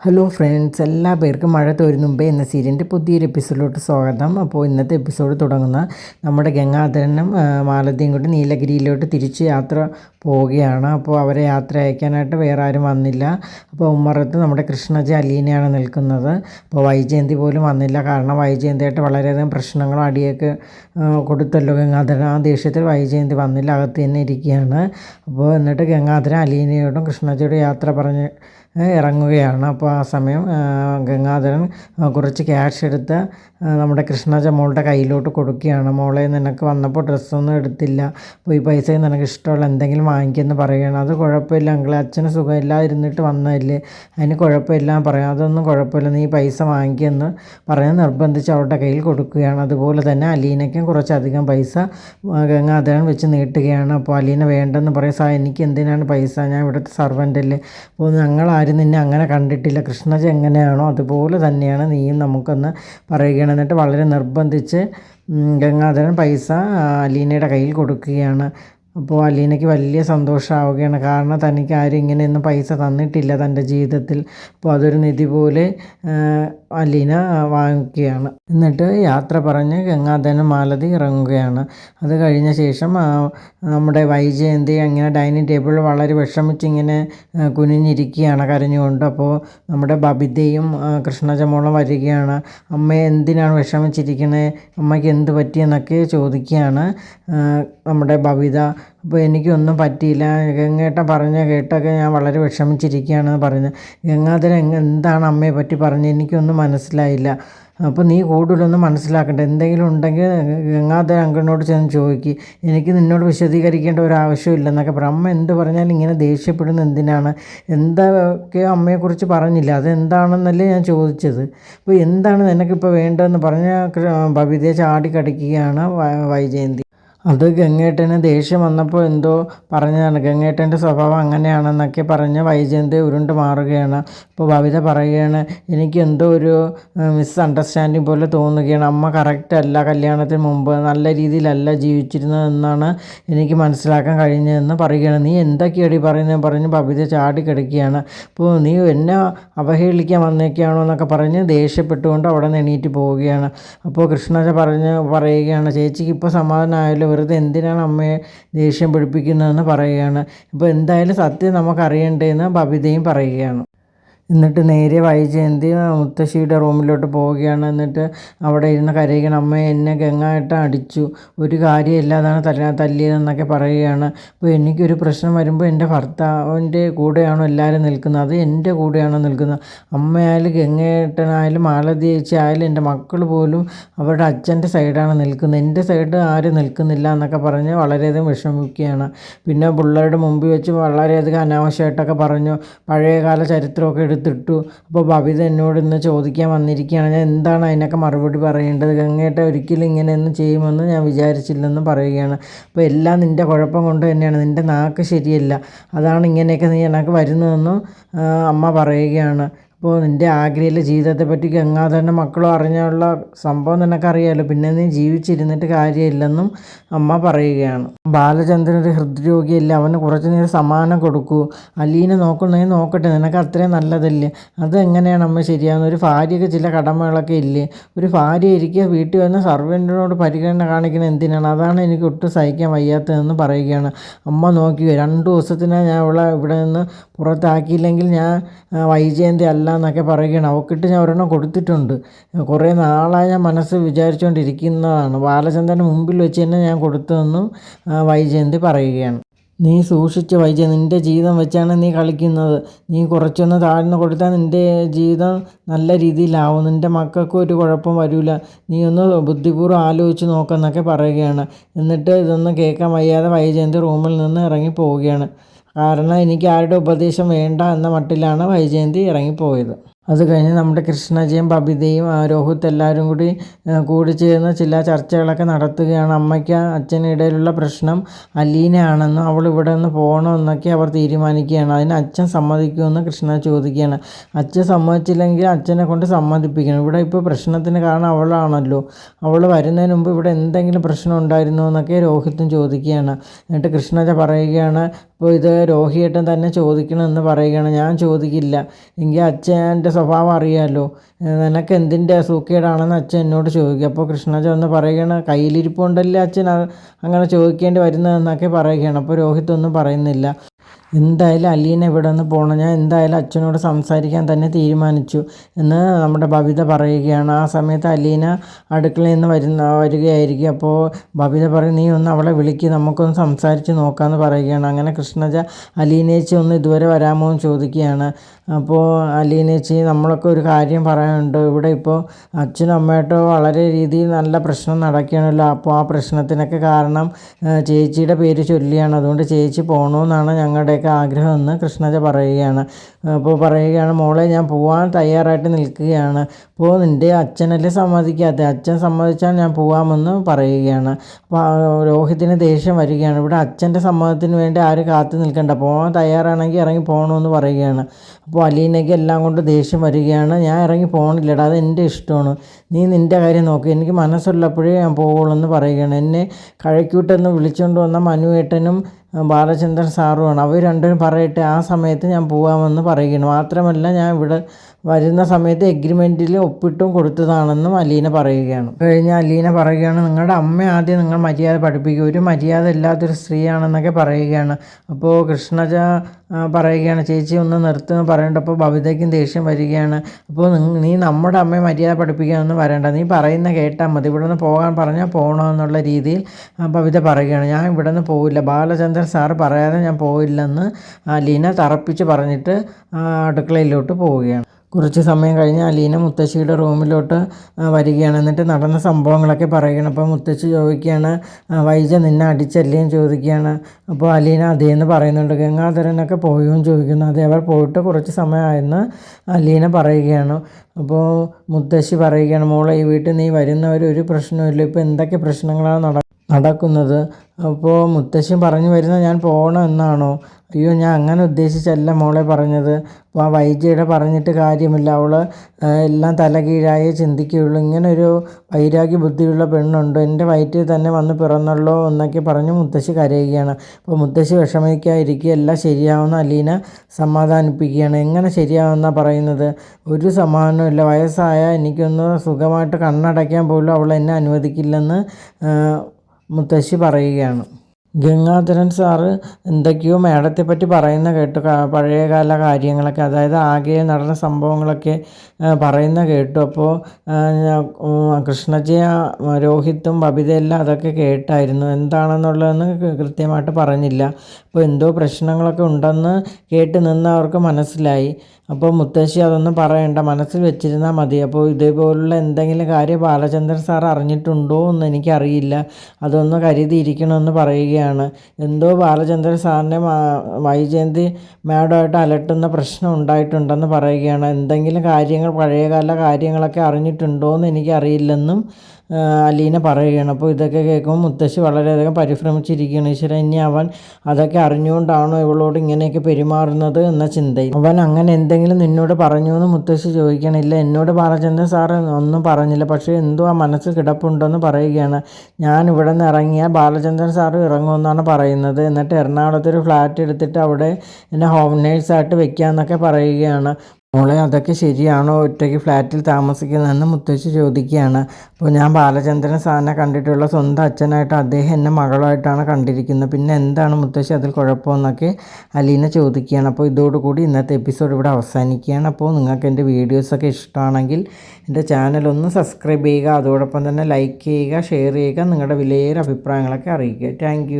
Hello friends എല്ലാ പേർക്കും മഴ തോരും മുമ്പേ എന്ന സീരിയലിന്റെ പുതിയൊരു എപ്പിസോഡിലോട്ട് സ്വാഗതം. അപ്പോൾ ഇന്നത്തെ എപ്പിസോഡ് തുടങ്ങുന്ന നമ്മുടെ ഗംഗാധരനും മാലതിയും കൂടി നീലഗിരിയിലോട്ട് തിരിച്ച് യാത്ര പോവുകയാണ്. അപ്പോൾ അവരെ യാത്ര അയക്കാനായിട്ട് വേറെ ആരും വന്നില്ല. അപ്പോൾ ഉമ്മറത്ത് നമ്മുടെ കൃഷ്ണജി അലീനയാണ് നിൽക്കുന്നത്. അപ്പോൾ വൈജയന്തി പോലും വന്നില്ല. കാരണം വൈജയന്തിയായിട്ട് വളരെയധികം പ്രശ്നങ്ങളും അടിയൊക്കെ കൊടുത്തല്ലോ ഗംഗാധരൻ. ആ ദേഷ്യത്തിൽ വൈജയന്തി വന്നില്ല. അകത്ത് തന്നെ ഇരിക്കുകയാണ്. അപ്പോൾ എന്നിട്ട് ഗംഗാധരൻ അലീനയോടും കൃഷ്ണജിയോടും യാത്ര പറഞ്ഞ് ഇറങ്ങുകയാണ്. അപ്പോൾ ആ സമയം ഗംഗാധരൻ കുറച്ച് ക്യാഷ് എടുത്ത് നമ്മുടെ കൃഷ്ണജ മോളുടെ കയ്യിലോട്ട് കൊടുക്കുകയാണ്. മോളെ നിനക്ക് വന്നപ്പോൾ ഡ്രസ്സൊന്നും എടുത്തില്ല. അപ്പോൾ ഈ നിനക്ക് ഇഷ്ടമുള്ള എന്തെങ്കിലും വാങ്ങിക്കുമെന്ന് പറയുകയാണ്. അത് കുഴപ്പമില്ല അങ്കിളെ. അച്ഛന് സുഖമില്ലാതിരുന്നിട്ട് വന്നതല്ലേ. അതിന് കുഴപ്പമില്ല പറയാം. അതൊന്നും കുഴപ്പമില്ല. നീ പൈസ വാങ്ങിക്കുമെന്ന് പറയാൻ നിർബന്ധിച്ച് അവരുടെ കയ്യിൽ കൊടുക്കുകയാണ്. അതുപോലെ തന്നെ അലീനയ്ക്കും കുറച്ചധികം പൈസ ഗംഗാധരൻ വെച്ച് നീട്ടുകയാണ്. അപ്പോൾ അലീന വേണ്ടെന്ന് പറയും. സാർ എനിക്ക് എന്തിനാണ് പൈസ? ഞാൻ ഇവിടുത്തെ സർവന്റ് അല്ലേ അപ്പോൾ ഞങ്ങളാരും നിന്നെ അങ്ങനെ കണ്ടിട്ടില്ല. കൃഷ്ണജ എങ്ങനെയാണോ അതുപോലെ തന്നെയാണ് നീയും നമുക്കൊന്ന് പറയുകയാണ്. എന്നിട്ട് വളരെ നിർബന്ധിച്ച് ഗംഗാധരൻ പൈസ അലീനയുടെ കയ്യിൽ കൊടുക്കുകയാണ്. അപ്പോൾ അലീനയ്ക്ക് വലിയ സന്തോഷമാവുകയാണ്. കാരണം തനിക്ക് ആരും ഇങ്ങനെയൊന്നും പൈസ തന്നിട്ടില്ല തന്റെ ജീവിതത്തിൽ. അപ്പോൾ അതൊരു നിധി പോലെ അലീന വാങ്ങിക്കുകയാണ്. എന്നിട്ട് യാത്ര പറഞ്ഞ് ഗംഗാധനം മാലതി ഇറങ്ങുകയാണ്. അത് കഴിഞ്ഞ ശേഷം നമ്മുടെ വൈജയന്തി അങ്ങനെ ഡൈനിങ് ടേബിൾ വളരെ വിഷമിച്ചിങ്ങനെ കുനിഞ്ഞിരിക്കുകയാണ് കരഞ്ഞുകൊണ്ട്. അപ്പോൾ നമ്മുടെ ബബിതയും കൃഷ്ണചമോളം വരികയാണ്. അമ്മ എന്തിനാണ് വിഷമിച്ചിരിക്കുന്നത് അമ്മയ്ക്ക് എന്ത് പറ്റിയെന്നൊക്കെ ചോദിക്കുകയാണ് നമ്മുടെ ബബിത. അപ്പോൾ എനിക്കൊന്നും പറ്റിയില്ല. ഗംഗേട്ടൻ പറഞ്ഞ കേട്ടൊക്കെ ഞാൻ വളരെ വിഷമിച്ചിരിക്കുകയാണെന്ന് പറഞ്ഞ് ഗംഗാധരൻ എന്താണ് അമ്മയെ പറ്റി പറഞ്ഞത്? എനിക്കൊന്നും മനസ്സിലായില്ല. അപ്പോൾ നീ കൂടുതലൊന്നും മനസ്സിലാക്കണ്ട. എന്തെങ്കിലും ഉണ്ടെങ്കിൽ ഗംഗാധരൻ അങ്കിളിനോട് ചെന്ന് ചോദിക്കുക എനിക്ക് നിന്നോട് വിശദീകരിക്കേണ്ട ഒരു ആവശ്യമില്ലെന്നൊക്കെ അമ്മ എന്ത് പറഞ്ഞാലും ഇങ്ങനെ ദേഷ്യപ്പെടുന്ന എന്തിനാണ്? എന്തൊക്കെയോ അമ്മയെക്കുറിച്ച് പറഞ്ഞില്ല? അതെന്താണെന്നല്ലേ ഞാൻ ചോദിച്ചത്. അപ്പോൾ എന്താണ് നിനക്കിപ്പോൾ വേണ്ടതെന്ന് പറഞ്ഞ ബബിതയെ ചാടിക്കടിക്കുകയാണ് വൈജയന്തി. അത് ഗംഗേട്ടന് ദേഷ്യം വന്നപ്പോൾ എന്തോ പറഞ്ഞതാണ്. ഗംഗേട്ടന്റെ സ്വഭാവം അങ്ങനെയാണെന്നൊക്കെ പറഞ്ഞ് വൈജയന്തി ഉരുണ്ട് മാറുകയാണ്. അപ്പോൾ ഭവിത പറയുകയാണ് എനിക്ക് എന്തോ ഒരു മിസ് അണ്ടർസ്റ്റാൻഡിങ് പോലെ തോന്നുകയാണ്. അമ്മ കറക്റ്റ് അല്ല കല്യാണത്തിന് മുമ്പ്. നല്ല രീതിയിലല്ല ജീവിച്ചിരുന്നതെന്നാണ് എനിക്ക് മനസ്സിലാക്കാൻ കഴിഞ്ഞതെന്ന് പറയുകയാണ്. നീ എന്തൊക്കെയാണ് ഈ പറയുന്നത് പറഞ്ഞ് ഭവിത ചാടി കിടക്കുകയാണ്. അപ്പോൾ നീ എന്നെ അവഹേളിക്കാൻ വന്നേക്കാണോ? എന്നൊക്കെ പറഞ്ഞ് ദേഷ്യപ്പെട്ടുകൊണ്ട് അവിടെ നിന്ന് എണീറ്റ് പോവുകയാണ്. അപ്പോൾ കൃഷ്ണജ പറഞ്ഞ് പറയുകയാണ് ചേച്ചിക്ക് ഇപ്പോൾ സമാധാനമായല്ലോ. വെറുതെ എന്തിനാണ് അമ്മയെ ദേഷ്യം പിടിപ്പിക്കുന്നതെന്ന് പറയുകയാണ്. ഇപ്പോൾ എന്തായാലും സത്യം നമുക്കറിയണ്ടേന്ന് ബബിതയും പറയുകയാണ്. എന്നിട്ട് നേരെ വൈജയന്തി മുത്തശ്ശിയുടെ റൂമിലോട്ട് പോവുകയാണ്. എന്നിട്ട് അവിടെ ഇരുന്ന് കരയുകയാണ് അമ്മ എന്നെ ഗംഗായിട്ട് അടിച്ചു. ഒരു കാര്യമില്ലാതാണ് തല തല്ല തല്ലിയതെന്നൊക്കെ പറയുകയാണ്. അപ്പോൾ എനിക്കൊരു പ്രശ്നം വരുമ്പോൾ എന്റെ ഭർത്താവിന്റെ കൂടെയാണോ എല്ലാവരും നിൽക്കുന്നത്? അത് എന്റെ കൂടെയാണോ നിൽക്കുന്നത്? അമ്മയായാലും ഗംഗേട്ടനായാലും മാലതി ചേച്ചി ആയാലും എന്റെ മക്കൾ പോലും അവരുടെ അച്ഛന്റെ സൈഡാണ് നിൽക്കുന്നത്. എന്റെ സൈഡ് ആരും നിൽക്കുന്നില്ല എന്നൊക്കെ പറഞ്ഞ് വളരെയധികം വിഷമിക്കുകയാണ്. പിന്നെ പിള്ളേരുടെ മുമ്പിൽ വെച്ച് വളരെയധികം അനാവശ്യമായിട്ടൊക്കെ പറഞ്ഞു. പഴയകാല ചരിത്രമൊക്കെ എടുത്തിട്ടു. അപ്പോൾ ബബിത എന്നോട് ഇന്ന് ചോദിക്കാൻ വന്നിരിക്കുകയാണ്. ഞാൻ എന്താണ് അതിനൊക്കെ മറുപടി പറയേണ്ടത്? ഗംഗേട്ട ഒരിക്കലും ഇങ്ങനെയൊന്നും ചെയ്യുമെന്ന് ഞാൻ വിചാരിച്ചില്ലെന്ന് പറയുകയാണ്. അപ്പോൾ എല്ലാം നിന്റെ കുഴപ്പം കൊണ്ട് തന്നെയാണ്. നിന്റെ നാക്ക് ശരിയല്ല. അതാണ് ഇങ്ങനെയൊക്കെ നീ എനിക്ക് വരുന്നതെന്നും അമ്മ പറയുകയാണ്. അപ്പോൾ നിന്റെ ആഗ്രയിലെ ജീവിതത്തെപ്പറ്റി ഗംഗാധരന്റെ മക്കളും അറിഞ്ഞുള്ള സംഭവം നിനക്കറിയാമല്ലോ പിന്നെ നീ ജീവിച്ചിരുന്നിട്ട് കാര്യമില്ലെന്നും അമ്മ പറയുകയാണ്. ബാലചന്ദ്രൻ ഒരു ഹൃദ്രോഗിയല്ല? അവന് കുറച്ച് നേരം സമ്മാനം കൊടുക്കൂ. അലീനെ നോക്കുന്നെങ്കിൽ നോക്കട്ടെ. നിനക്ക് അത്രയും നല്ലതല്ലേ? അത് എങ്ങനെയാണ് അമ്മ ശരിയാകുന്നത് ഒരു ഭാര്യയ്ക്ക് ചില കടമകളൊക്കെ ഇല്ലേ? ഒരു ഭാര്യ ഇരിക്കുക വീട്ടിൽ വന്ന് സർവന്റിനോട് പരിഗണന കാണിക്കുന്നത് എന്തിനാണ്? അതാണ് എനിക്ക് ഒട്ടും സഹിക്കാൻ വയ്യാത്തതെന്ന് പറയുകയാണ്. അമ്മ നോക്കിയോ? രണ്ട് ദിവസത്തിനാണ് ഞാൻ ഇവിടെ ഇവിടെ നിന്ന് പുറത്താക്കിയില്ലെങ്കിൽ ഞാൻ വൈജയന്തി അല്ല എന്നൊക്കെ പറയുകയാണ്. അവക്കിട്ട് ഞാൻ ഒരെണ്ണം കൊടുത്തിട്ടുണ്ട്. കുറേ നാളായി ഞാൻ മനസ്സ് വിചാരിച്ചുകൊണ്ടിരിക്കുന്നതാണ് ബാലചന്ദ്രന്റെ മുമ്പിൽ വെച്ച് തന്നെ ഞാൻ കൊടുത്തതെന്നും വൈജയന്തി പറയുകയാണ്. നീ സൂക്ഷിച്ച് വൈജയ നിന്റെ ജീവിതം വെച്ചാണ് നീ കളിക്കുന്നത്. നീ കുറച്ചൊന്ന് താഴ്ന്നു കൊടുത്താൽ നിന്റെ ജീവിതം നല്ല രീതിയിലാവും. നിന്റെ മക്കൾക്കും ഒരു കുഴപ്പം വരില്ല നീ ഒന്ന് ബുദ്ധിപൂർവം ആലോചിച്ച് നോക്കെന്നൊക്കെ പറയുകയാണ്. എന്നിട്ട് ഇതൊന്നും കേൾക്കാൻ വയ്യാതെ വൈജയന്തി റൂമിൽ നിന്ന് ഇറങ്ങി പോവുകയാണ്. കാരണം എനിക്ക് ആരുടെ ഉപദേശം വേണ്ട എന്ന മട്ടിലാണ് വൈജയന്തി ഇറങ്ങിപ്പോയത്. അത് കഴിഞ്ഞ് നമ്മുടെ കൃഷ്ണജയും ബബിതയും രോഹിത് എല്ലാവരും കൂടി കൂടി ചേർന്ന് ചില ചർച്ചകളൊക്കെ നടത്തുകയാണ്. അമ്മയ്ക്ക് അച്ഛനും ഇടയിലുള്ള പ്രശ്നം അലീനയാണെന്നും അവൾ ഇവിടെ നിന്ന് പോകണമെന്നൊക്കെ അവർ തീരുമാനിക്കുകയാണ്. അതിന് അച്ഛൻ സമ്മതിക്കുമെന്ന് കൃഷ്ണ ചോദിക്കുകയാണ്. അച്ഛൻ സമ്മതിച്ചില്ലെങ്കിൽ അച്ഛനെ കൊണ്ട് സമ്മതിപ്പിക്കണം. ഇവിടെ ഇപ്പോൾ പ്രശ്നത്തിന് കാരണം അവളാണല്ലോ. അവൾ വരുന്നതിന് മുമ്പ് ഇവിടെ എന്തെങ്കിലും പ്രശ്നം ഉണ്ടായിരുന്നോ എന്നൊക്കെ രോഹിത്തും ചോദിക്കുകയാണ്. എന്നിട്ട് കൃഷ്ണജ പറയുകയാണ് അപ്പോൾ ഇത് രോഹിയേട്ടൻ തന്നെ ചോദിക്കണമെന്ന് പറയുകയാണ്. ഞാൻ ചോദിക്കില്ല. എങ്കിൽ അച്ഛന്റെ സ്വഭാവം അറിയാമല്ലോ നിനക്ക് എന്തിന്റെ സൂക്കേടാണെന്ന് അച്ഛൻ എന്നോട് ചോദിക്കും. അപ്പോൾ കൃഷ്ണജ ഒന്ന് പറയുകയാണ് കയ്യിലിരിപ്പുണ്ടല്ലേ അച്ഛൻ? അങ്ങനെ ചോദിക്കേണ്ടി വരുന്നതെന്നൊക്കെ പറയുകയാണ്. അപ്പോൾ രോഹിത് ഒന്നും പറയുന്നില്ല. എന്തായാലും അലീന ഇവിടെ നിന്ന് പോകണം ഞാൻ എന്തായാലും അച്ഛനോട് സംസാരിക്കാൻ തന്നെ തീരുമാനിച്ചു എന്ന് നമ്മുടെ ബബിത പറയുകയാണ്. ആ സമയത്ത് അലീന അടുക്കളയിൽ നിന്ന് വരുന്ന വരികയായിരിക്കും. അപ്പോൾ ബബിത പറയും നീ ഒന്ന് അവളെ വിളിക്ക് നമുക്കൊന്ന് സംസാരിച്ച് നോക്കാമെന്ന് പറയുകയാണ്. അങ്ങനെ കൃഷ്ണജ അലീനേച്ചി ഒന്ന് ഇതുവരെ വരാമോ എന്ന് ചോദിക്കുകയാണ്. അപ്പോൾ അലീനേച്ചി നമ്മളൊക്കെ ഒരു കാര്യം പറയാനുണ്ട്. ഇവിടെ ഇപ്പോൾ അച്ഛനും അമ്മയായിട്ടോ വളരെ രീതിയിൽ നല്ല പ്രശ്നം നടക്കുകയാണല്ലോ. അപ്പോൾ ആ പ്രശ്നത്തിനൊക്കെ കാരണം ചേച്ചിയുടെ പേര് ചൊല്ലിയാണ് അതുകൊണ്ട് ചേച്ചി പോകണമെന്നാണ് ഞങ്ങളുടെ ഒക്കെ ആഗ്രഹമെന്ന് കൃഷ്ണജ പറയുകയാണ്. അപ്പോൾ പറയുകയാണ് മോളെ ഞാൻ പോകാൻ തയ്യാറായിട്ട് നിൽക്കുകയാണ്. അപ്പോൾ നിന്റെ അച്ഛനല്ലേ സമ്മതിക്കാത്ത? അച്ഛൻ സമ്മതിച്ചാൽ ഞാൻ പോകാമെന്ന് പറയുകയാണ്. അപ്പോൾ രോഹിത്തിന് ദേഷ്യം വരികയാണ്. ഇവിടെ അച്ഛന്റെ സമ്മതത്തിന് വേണ്ടി ആരും കാത്തു നിൽക്കണ്ട. പോകാൻ തയ്യാറാണെങ്കിൽ ഇറങ്ങി പോകണമെന്ന് പറയുകയാണ്. അപ്പോൾ അലീനയ്ക്ക് എല്ലാം കൊണ്ട് ദേഷ്യം വരികയാണ്. ഞാൻ ഇറങ്ങി പോകണില്ലടാ അത് എന്റെ ഇഷ്ടമാണ്. നീ നിന്റെ കാര്യം നോക്കി. എനിക്ക് മനസ്സുള്ളപ്പോഴേ ഞാൻ പോകുള്ളൂ എന്ന് പറയുകയാണ്. എന്നെ കഴക്കൂട്ടെന്ന് വിളിച്ചുകൊണ്ട് വന്ന മനുവേട്ടനും ബാലചന്ദ്രൻ സാറുമാണ്. അവർ രണ്ടുപേരും പറയട്ടെ ആ സമയത്ത് ഞാൻ പോകാമെന്ന് പറയുകയാണ് മാത്രമല്ല ഞാൻ ഇവിടെ വരുന്ന സമയത്ത് എഗ്രിമെന്റിൽ ഒപ്പിട്ടും കൊടുത്തതാണെന്നും അലീന പറയുകയാണ്. കഴിഞ്ഞ അലീന പറയുകയാണ് നിങ്ങളുടെ അമ്മ ആദ്യം നിങ്ങൾ മര്യാദ പഠിപ്പിക്കുക. ഒരു മര്യാദ ഇല്ലാത്തൊരു സ്ത്രീയാണെന്നൊക്കെ പറയുകയാണ്. അപ്പോൾ കൃഷ്ണജ പറയുകയാണ് ചേച്ചി ഒന്ന് നിർത്തുമെന്ന് പറയേണ്ടപ്പോൾ ബബിതയ്ക്കും ദേഷ്യം വരികയാണ്. അപ്പോൾ നീ നമ്മുടെ അമ്മയെ മര്യാദ പഠിപ്പിക്കാനൊന്നും വരേണ്ട. നീ പറയുന്ന കേട്ടാൽ മതി. ഇവിടെ നിന്ന് പോകാൻ പറഞ്ഞാൽ പോകണമെന്നുള്ള രീതിയിൽ ബബിത പറയുകയാണ്. ഞാൻ ഇവിടെ നിന്ന് പോവില്ല. ബാലചന്ദ്രൻ സാറ് പറയാതെ ഞാൻ പോവില്ലെന്ന് ലീന തറപ്പിച്ച് പറഞ്ഞിട്ട് അടുക്കളയിലോട്ട് പോവുകയാണ്. കുറച്ച് സമയം കഴിഞ്ഞ് അലീന മുത്തശ്ശിയുടെ റൂമിലോട്ട് വരികയാണ്. എന്നിട്ട് നടന്ന സംഭവങ്ങളൊക്കെ പറയുകയാണ്. അപ്പോൾ മുത്തശ്ശി ചോദിക്കുകയാണ് വൈജ നിന്നെ അടിച്ചല്ലേ ചോദിക്കുകയാണ്. അപ്പോൾ അലീന അതേന്ന് പറയുന്നുണ്ട്. ഗംഗാധരനൊക്കെ പോയോന്ന് ചോദിക്കുന്നു. അതേ അവർ പോയിട്ട് കുറച്ച് സമയമായെന്ന് അലീന പറയുകയാണ്. അപ്പോൾ മുത്തശ്ശി പറയുകയാണ് മോളെ ഈ വീട്ടിൽ നീ വരുന്നവർ ഒരു പ്രശ്നമില്ല ഇപ്പോൾ എന്തൊക്കെ പ്രശ്നങ്ങളാണ് നട നടക്കുന്നത്? അപ്പോൾ മുത്തശ്ശി പറഞ്ഞു വരുന്ന ഞാൻ പോകണം എന്നാണോ? അയ്യോ ഞാൻ അങ്ങനെ ഉദ്ദേശിച്ചല്ല മോളെ പറഞ്ഞത്. ആ വൈദ്യയുടെ പറഞ്ഞിട്ട് കാര്യമില്ല. അവൾ എല്ലാം തലകീഴായേ ചിന്തിക്കുകയുള്ളൂ. ഇങ്ങനൊരു വൈരാഗ്യ ബുദ്ധിയുള്ള പെണ്ണുണ്ടോ? എന്റെ വയറ്റിൽ തന്നെ വന്ന് പിറന്നുള്ളോ എന്നൊക്കെ പറഞ്ഞ് മുത്തശ്ശി കരയുകയാണ്. അപ്പോൾ മുത്തശ്ശി വിഷമിക്കാതിരിക്കുക എല്ലാം ശരിയാവുന്ന അലീന സമാധാനിപ്പിക്കുകയാണ്. എങ്ങനെ ശരിയാവുന്ന പറയുന്നത്? ഒരു സമാധാനമില്ല വയസ്സായ എനിക്കൊന്ന് സുഖമായിട്ട് കണ്ണടയ്ക്കാൻ പോലും അവൾ എന്നെ അനുവദിക്കില്ലെന്ന് മുത്തശ്ശി പറയുകയാണ്. ഗംഗാധരൻ സാറ് എന്തൊക്കെയോ മേടത്തെ പറ്റി പറയുന്ന കേട്ടു. പഴയകാല കാര്യങ്ങളൊക്കെ അതായത് ആകെ നടന്ന സംഭവങ്ങളൊക്കെ പറയുന്ന കേട്ടു. അപ്പോൾ കൃഷ്ണജയ രോഹിത്തും ബബിതയെല്ലാം അതൊക്കെ കേട്ടായിരുന്നു. എന്താണെന്നുള്ളതെന്ന് കൃത്യമായിട്ട് പറഞ്ഞില്ല. അപ്പോൾ എന്തോ പ്രശ്നങ്ങളൊക്കെ ഉണ്ടെന്ന് കേട്ട് നിന്ന് അവർക്ക് മനസ്സിലായി. അപ്പോൾ മുത്തശ്ശി അതൊന്നും പറയണ്ട മനസ്സിൽ വെച്ചിരുന്നാൽ മതി. അപ്പോൾ ഇതേപോലുള്ള എന്തെങ്കിലും കാര്യം ബാലചന്ദ്രൻ സാർ അറിഞ്ഞിട്ടുണ്ടോ എന്ന് എനിക്കറിയില്ല. അതൊന്ന് കരുതിയിരിക്കണമെന്ന് പറയുകയാണ്. എന്തോ ബാലചന്ദ്രൻ സാറിന്റെ വൈജയന്തി മാഡമായിട്ട് അലട്ടുന്ന പ്രശ്നം ഉണ്ടായിട്ടുണ്ടെന്ന് പറയുകയാണ്. എന്തെങ്കിലും കാര്യങ്ങൾ പഴയകാല കാര്യങ്ങളൊക്കെ അറിഞ്ഞിട്ടുണ്ടോ എന്ന് എനിക്കറിയില്ലെന്നും അലീന പറയുകയാണ്. അപ്പോൾ ഇതൊക്കെ കേൾക്കുമ്പോൾ മുത്തശ്ശി വളരെയധികം പരിഭ്രമിച്ചിരിക്കുകയാണ്. ഈശ്വര ഇനി അവൻ അതൊക്കെ അറിഞ്ഞുകൊണ്ടാണോ ഇവളോട് ഇങ്ങനെയൊക്കെ പെരുമാറുന്നത് എന്ന ചിന്തയിൽ? അവൻ അങ്ങനെ എന്തെങ്കിലും നിന്നോട് പറഞ്ഞു എന്ന് മുത്തശ്ശി ചോദിക്കണില്ല എന്നോട് ബാലചന്ദ്രൻ സാറ് ഒന്നും പറഞ്ഞില്ല. പക്ഷേ എന്തോ ആ മനസ്സിൽ കിടപ്പുണ്ടെന്ന് പറയുകയാണ്. ഞാൻ ഇവിടെ നിന്ന് ഇറങ്ങിയാൽ ബാലചന്ദ്രൻ സാറ് ഇറങ്ങുമെന്നാണ് പറയുന്നത്. എന്നിട്ട് എറണാകുളത്തൊരു ഫ്ലാറ്റ് എടുത്തിട്ട് അവിടെ എന്നെ ഹോം നേഴ്സായിട്ട് വെക്കാമെന്നൊക്കെ പറയുകയാണ്. മോളെ അതൊക്കെ ശരിയാണോ? ഒറ്റയ്ക്ക് ഫ്ലാറ്റിൽ താമസിക്കുന്നതെന്ന് മുത്തശ്ശി ചോദിക്കുകയാണ്. അപ്പോൾ ഞാൻ ബാലചന്ദ്രൻ സാറിനെ കണ്ടിട്ടുള്ള സ്വന്തം അച്ഛനായിട്ട് അദ്ദേഹം എന്നെ മകളായിട്ടാണ് കണ്ടിരിക്കുന്നത്. പിന്നെ എന്താണ് മുത്തശ്ശി അതിൽ കുഴപ്പമെന്നൊക്കെ അലീന ചോദിക്കുകയാണ്. അപ്പോൾ ഇതോടുകൂടി ഇന്നത്തെ എപ്പിസോഡ് ഇവിടെ അവസാനിക്കുകയാണ്. അപ്പോൾ നിങ്ങൾക്ക് എന്റെ വീഡിയോസൊക്കെ ഇഷ്ടമാണെങ്കിൽ എന്റെ ചാനൽ ഒന്ന് സബ്സ്ക്രൈബ് ചെയ്യുക. അതോടൊപ്പം തന്നെ ലൈക്ക് ചെയ്യുക ഷെയർ ചെയ്യുക. നിങ്ങളുടെ വിലയേറെ അഭിപ്രായങ്ങളൊക്കെ അറിയിക്കുക. താങ്ക്